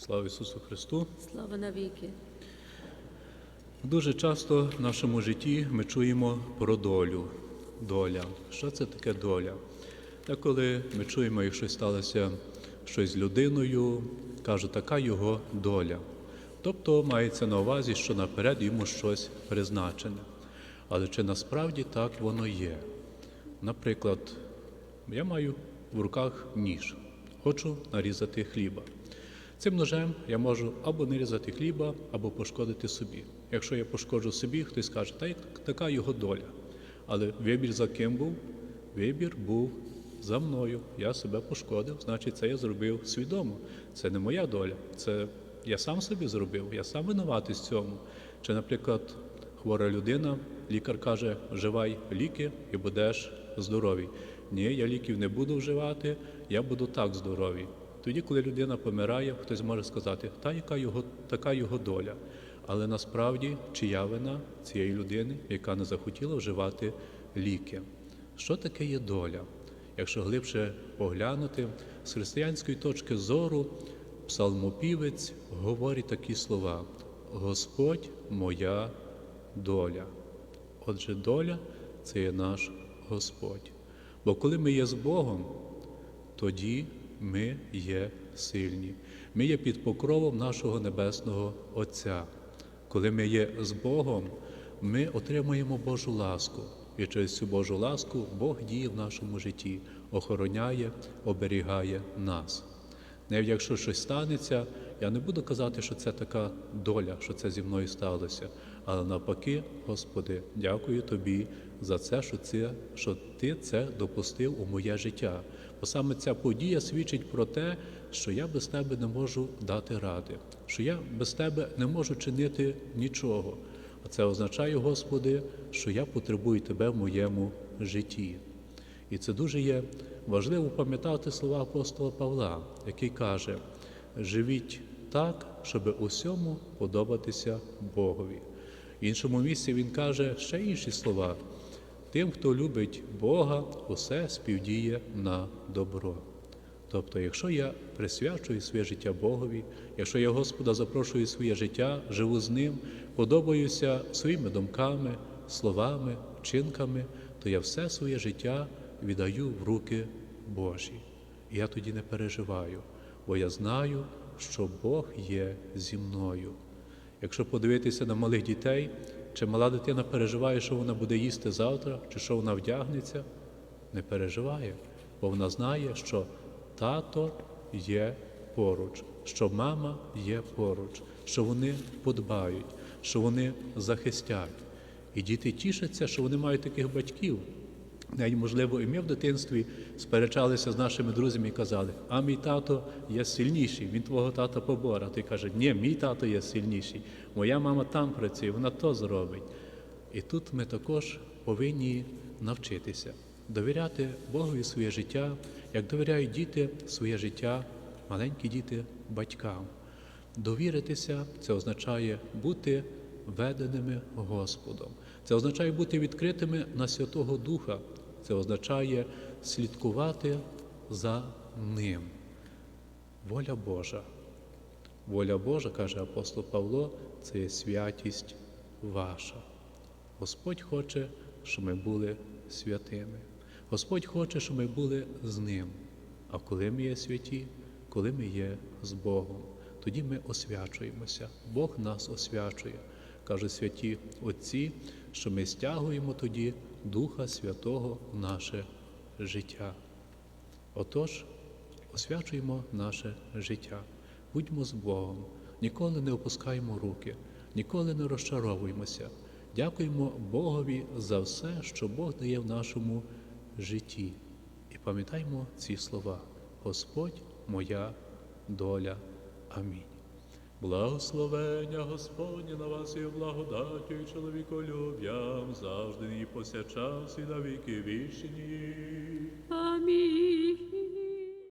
Слава Ісусу Христу! Слава навіки. Дуже часто в нашому житті ми чуємо про долю. Доля. Що це таке доля? Та коли ми чуємо, як щось сталося щось з людиною, кажуть, така його доля. Тобто мається на увазі, що наперед йому щось призначене. Але чи насправді так воно є? Наприклад, я маю в руках ніж, хочу нарізати хліба. Цим ножем я можу або нарізати хліба, або пошкодити собі. Якщо я пошкоджу собі, хтось скаже, та така його доля. Але вибір за ким був? Вибір був за мною. Я себе пошкодив, значить, це я зробив свідомо. Це не моя доля. Це я сам собі зробив, я сам винуватий з цьому. Чи, наприклад, хвора людина, лікар каже, вживай ліки і будеш здоровий. Ні, я ліків не буду вживати, я буду так здоровий. Тоді, коли людина помирає, хтось може сказати, та яка його, така його доля. Але насправді чия вина цієї людини, яка не захотіла вживати ліки. Що таке є доля? Якщо глибше поглянути, з християнської точки зору псалмопівець говорить такі слова: Господь моя доля. Отже, доля це є наш Господь. Бо коли ми є з Богом, тоді ми є сильні. Ми є під покровом нашого Небесного Отця. Коли ми є з Богом, ми отримуємо Божу ласку. І через цю Божу ласку Бог діє в нашому житті, охороняє, оберігає нас. Навіть якщо щось станеться, я не буду казати, що це така доля, що це зі мною сталося. Але навпаки, Господи, дякую Тобі за це, що, це, що Ти це допустив у моє життя. Бо саме ця подія свідчить про те, що я без Тебе не можу дати ради, що я без Тебе не можу чинити нічого. А це означає, Господи, що я потребую Тебе в моєму житті. І це дуже є важливо пам'ятати слова апостола Павла, який каже: живіть так, щоб усьому подобатися Богові. В іншому місці він каже ще інші слова: тим, хто любить Бога, усе співдіє на добро. Тобто, якщо я присвячую своє життя Богові, якщо я Господа запрошую своє життя, живу з Ним, подобаюся своїми думками, словами, вчинками, то я все своє життя віддаю в руки Божі. Я тоді не переживаю, бо я знаю, що Бог є зі мною. Якщо подивитися на малих дітей, чи мала дитина переживає, що вона буде їсти завтра, чи що вона вдягнеться, не переживає, бо вона знає, що тато є поруч, що мама є поруч, що вони подбають, що вони захистять. І діти тішаться, що вони мають таких батьків. Навіть, можливо, і ми в дитинстві сперечалися з нашими друзями і казали, а мій тато є сильніший, він твого тата побора. Ти каже, ні, мій тато є сильніший, моя мама там працює, вона то зробить. І тут ми також повинні навчитися довіряти Богові своє життя, як довіряють діти своє життя, маленькі діти батькам. Довіритися це означає бути веденими Господом. Це означає бути відкритими на Святого Духа. Це означає слідкувати за Ним. Воля Божа. Воля Божа, каже апостол Павло, це є святість ваша. Господь хоче, щоб ми були святими. Господь хоче, щоб ми були з Ним. А коли ми є святі, коли ми є з Богом, тоді ми освячуємося. Бог нас освячує. Кажуть святі Отці, що ми стягуємо тоді Духа Святого в наше життя. Отож, освячуємо наше життя, будьмо з Богом, ніколи не опускаємо руки, ніколи не розчаровуємося. Дякуємо Богові за все, що Бог дає в нашому житті. І пам'ятаймо ці слова: Господь моя доля. Амінь. Благословення Господні на вас і благодаті, і чоловіколюб'ям завжди і повсякчас і на віки вічні. Амінь.